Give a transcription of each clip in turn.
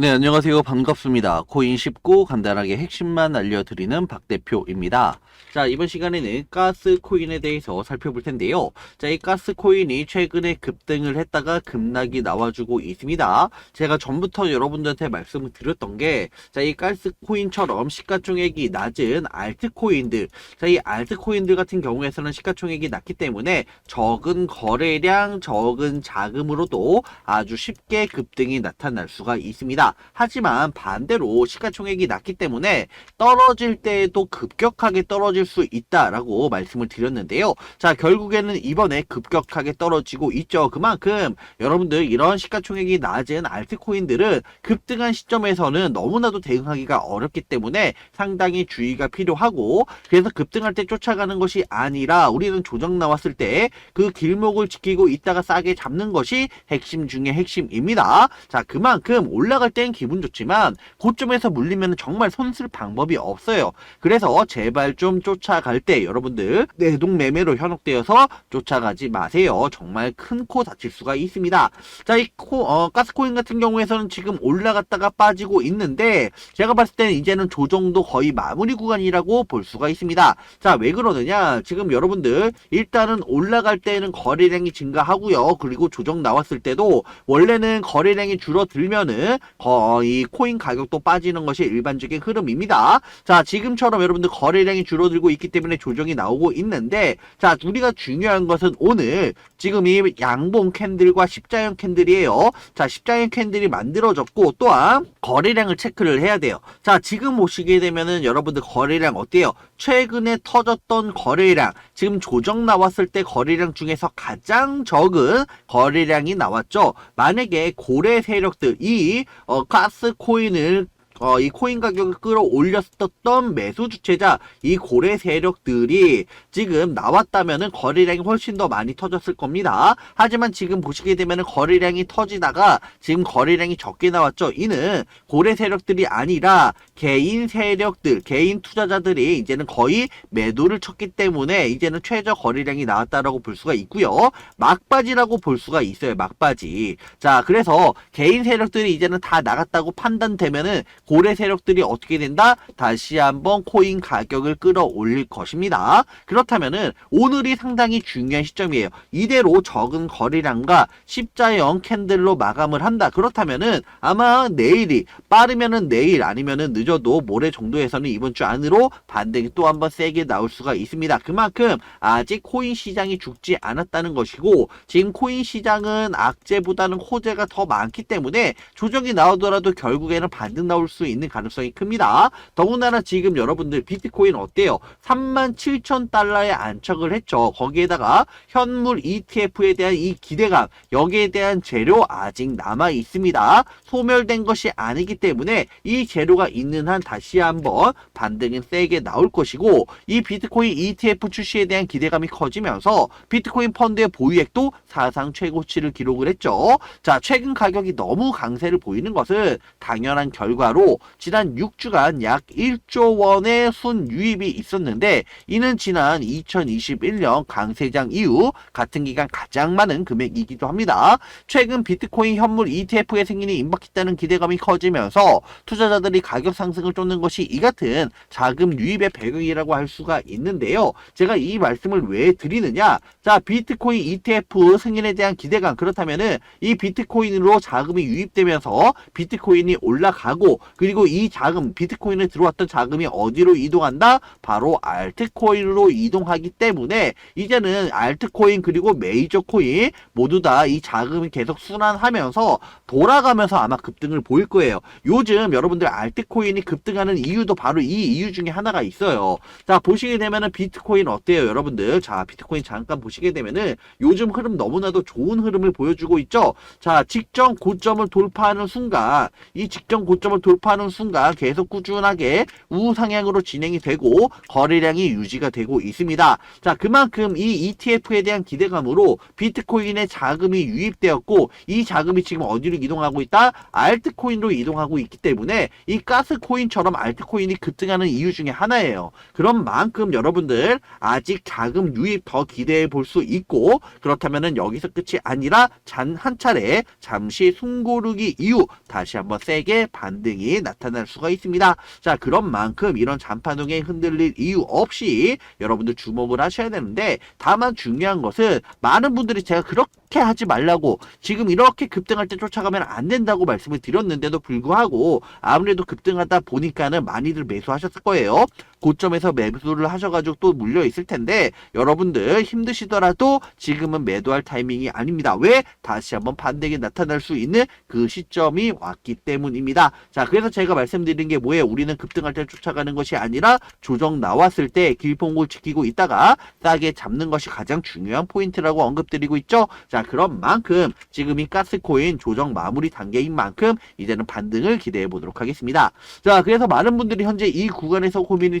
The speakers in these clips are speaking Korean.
네, 안녕하세요. 반갑습니다. 코인 쉽고 간단하게 핵심만 알려드리는 박 대표입니다. 자, 이번 시간에는 가스 코인에 대해서 살펴볼 텐데요. 자, 이 가스 코인이 최근에 급등을 했다가 급락이 나와주고 있습니다. 제가 전부터 여러분들한테 말씀을 드렸던 게, 자, 이 가스 코인처럼 시가총액이 낮은 알트 코인들, 자, 이 알트 코인들 같은 경우에서는 시가총액이 낮기 때문에 적은 거래량, 적은 자금으로도 아주 쉽게 급등이 나타날 수가 있습니다. 하지만 반대로 시가총액이 낮기 때문에 떨어질 때에도 급격하게 떨어질 수 있다라고 말씀을 드렸는데요. 자, 결국에는 이번에 급격하게 떨어지고 있죠. 그만큼 여러분들 이런 시가총액이 낮은 알트코인들은 급등한 시점에서는 너무나도 대응하기가 어렵기 때문에 상당히 주의가 필요하고 그래서 급등할 때 쫓아가는 것이 아니라 우리는 조정 나왔을 때 그 길목을 지키고 있다가 싸게 잡는 것이 핵심 중의 핵심입니다. 자, 그만큼 올라갈 땐 기분 좋지만 고점에서 물리면 정말 손쓸 방법이 없어요. 그래서 제발 좀 쫓아갈 때 여러분들 내동 매매로 현혹되어서 쫓아가지 마세요. 정말 큰 코 다칠 수가 있습니다. 자, 이 코, 어, 가스코인 같은 경우에서는 지금 올라갔다가 빠지고 있는데 제가 봤을 때는 이제는 조정도 거의 마무리 구간이라고 볼 수가 있습니다. 자, 왜 그러느냐? 지금 여러분들 일단은 올라갈 때는 거래량이 증가하고요. 그리고 조정 나왔을 때도 원래는 거래량이 줄어들면은 거의 코인 가격도 빠지는 것이 일반적인 흐름입니다. 자, 지금처럼 여러분들 거래량이 줄어들고 있기 때문에 조정이 나오고 있는데 자, 우리가 중요한 것은 오늘 지금 이 양봉 캔들과 십자형 캔들이에요. 자, 십자형 캔들이 만들어졌고 또한 거래량을 체크를 해야 돼요. 자, 지금 보시게 되면은 여러분들 거래량 어때요? 최근에 터졌던 거래량, 지금 조정 나왔을 때 거래량 중에서 가장 적은 거래량이 나왔죠. 만약에 고래 세력들 이 어, 가스 코인을 어, 이 코인 가격을 끌어올렸었던 매수 주체자, 이 고래 세력들이 지금 나왔다면은 거래량이 훨씬 더 많이 터졌을 겁니다. 하지만 지금 보시게 되면은 거래량이 터지다가 지금 거래량이 적게 나왔죠. 이는 고래 세력들이 아니라 개인 세력들, 개인 투자자들이 이제는 거의 매도를 쳤기 때문에 이제는 최저 거래량이 나왔다라고 볼 수가 있고요. 막바지라고 볼 수가 있어요. 막바지. 자, 그래서 개인 세력들이 이제는 다 나갔다고 판단되면은 고래 세력들이 어떻게 된다? 다시 한번 코인 가격을 끌어올릴 것입니다. 그렇다면은 오늘이 상당히 중요한 시점이에요. 이대로 적은 거래량과 십자형 캔들로 마감을 한다. 그렇다면은 아마 내일이 빠르면은 내일 아니면은 늦어도 모레 정도에서는 이번 주 안으로 반등이 또 한번 세게 나올 수가 있습니다. 그만큼 아직 코인 시장이 죽지 않았다는 것이고 지금 코인 시장은 악재보다는 호재가 더 많기 때문에 조정이 나오더라도 결국에는 반등 나올 수 있는 가능성이 큽니다. 더군다나 지금 여러분들 비트코인 어때요? 3만 7천 달러에 안착을 했죠. 거기에다가 현물 ETF에 대한 이 기대감, 여기에 대한 재료 아직 남아 있습니다. 소멸된 것이 아니기 때문에 이 재료가 있는 한 다시 한번 반등은 세게 나올 것이고 이 비트코인 ETF 출시에 대한 기대감이 커지면서 비트코인 펀드의 보유액도 사상 최고치를 기록을 했죠. 자, 최근 가격이 너무 강세를 보이는 것은 당연한 결과로 지난 6주간 약 1조 원의 순유입이 있었는데 이는 지난 2021년 강세장 이후 같은 기간 가장 많은 금액이기도 합니다. 최근 비트코인 현물 ETF의 승인이 임박했다는 기대감이 커지면서 투자자들이 가격 상승을 쫓는 것이 이 같은 자금 유입의 배경이라고 할 수가 있는데요. 제가 이 말씀을 왜 드리느냐? 자, 비트코인 ETF 승인에 대한 기대감 그렇다면은 이 비트코인으로 자금이 유입되면서 비트코인이 올라가고 그리고 이 자금 비트코인에 들어왔던 자금이 어디로 이동한다? 바로 알트코인으로 이동하기 때문에 이제는 알트코인 그리고 메이저 코인 모두 다 이 자금이 계속 순환하면서 돌아가면서 아마 급등을 보일 거예요. 요즘 여러분들 알트코인이 급등하는 이유도 바로 이 이유 중에 하나가 있어요. 자, 보시게 되면은 비트코인 어때요, 여러분들? 자, 비트코인 잠깐 보시게 되면은 요즘 흐름 너무나도 좋은 흐름을 보여주고 있죠. 자, 직전 고점을 돌파하는 순간 이 직전 고점을 돌파 점프하는 순간 계속 꾸준하게 우상향으로 진행이 되고 거래량이 유지가 되고 있습니다. 자, 그만큼 이 ETF에 대한 기대감으로 비트코인에 자금이 유입되었고 이 자금이 지금 어디로 이동하고 있다? 알트코인으로 이동하고 있기 때문에 이 가스코인처럼 알트코인이 급등하는 이유 중에 하나예요. 그런 만큼 여러분들 아직 자금 유입 더 기대해 볼 수 있고 그렇다면은 여기서 끝이 아니라 잔 한 차례 잠시 숨고르기 이후 다시 한번 세게 반등 이 나타날 수가 있습니다. 자, 그런 만큼 이런 잔파동에 흔들릴 이유 없이 여러분들 주목을 하셔야 되는데 다만 중요한 것은 많은 분들이 제가 그렇게 하지 말라고 지금 이렇게 급등할 때 쫓아가면 안 된다고 말씀을 드렸는데도 불구하고 아무래도 급등하다 보니까는 많이들 매수하셨을 거예요. 고점에서 매수를 하셔가지고 또 물려 있을 텐데 여러분들 힘드시더라도 지금은 매도할 타이밍이 아닙니다. 왜? 다시 한번 반등이 나타날 수 있는 그 시점이 왔기 때문입니다. 자, 그래서 제가 말씀드린 게 뭐예요? 우리는 급등할 때 쫓아가는 것이 아니라 조정 나왔을 때 길봉을 지키고 있다가 싸게 잡는 것이 가장 중요한 포인트라고 언급드리고 있죠. 자, 그런 만큼 지금 이 가스코인 조정 마무리 단계인 만큼 이제는 반등을 기대해 보도록 하겠습니다. 자, 그래서 많은 분들이 현재 이 구간에서 고민이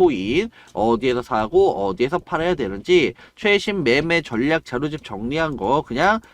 인 어디에서 사고 어디에서 팔아야 되는지 최신 매매 전략 자료집 정리한 거 그냥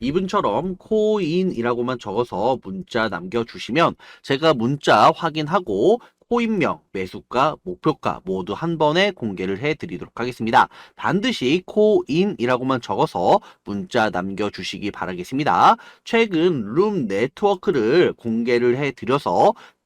이분처럼 코인이라고만 적어서 문자 남겨주시면 제가 문자 확인하고 코인명, 매수가, 목표가 모두 한 번에 공개를 해드리도록 하겠습니다. 반드시 코인이라고만 적어서 문자 남겨주시기 바라겠습니다. 최근 룸 네트워크를 공개를 해드려서